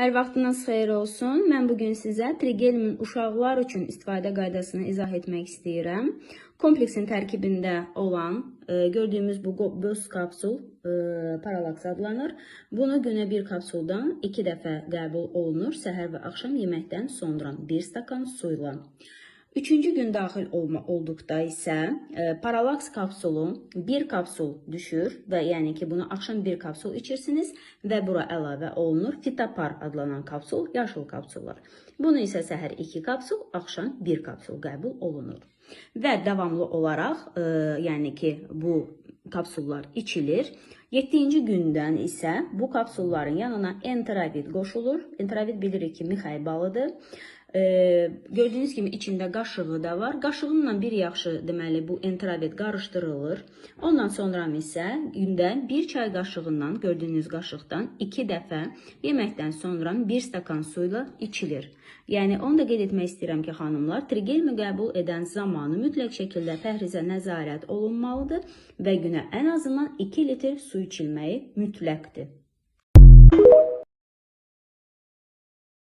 Hər vaxtınız xeyir olsun. Mən bu gün sizə trigelmin uşaqlar üçün istifadə qaydasını izah etmək istəyirəm. Kompleksin tərkibində olan e, gördüyümüz bu buz kapsul e, paralaks adlanır. Bunu günə bir kapsuldan 2 dəfə qəbul olunur. Səhər və axşam yeməkdən sonra 1 stakan su ilə. Üçüncü gün daxil olma olduqda isə e, paralaks kapsulu bir kapsul düşür və yəni ki bunu axşam bir kapsul içirsiniz və bura əlavə olunur fitapar adlanan kapsul, yaşıl kapsullar. Bunu isə səhər 2 kapsul, axşam 1 kapsul qəbul olunur. Və davamlı olaraq, e, yəni ki bu kapsullar içilir. 7-ci gündən isə bu kapsulların yanına entravit qoşulur. Entravit bilirik ki, Mixay balıdır. Gördüyünüz kimi içində qaşığı da var. Qaşığınla bir yaxşı deməli bu entravit qarışdırılır. Ondan sonra isə gündə 1 çay qaşığından gördüyünüz qaşıqdan 2 dəfə yeməkdən sonra 1 stakan su ilə içilir. Yəni onu da qeyd etmək istəyirəm ki, xanımlar, trigelmi qəbul edən zamanı mütləq şəkildə pəhrizə nəzarət olunmalıdır və günə ən azından 2 litr su içilməyi mütləqdir.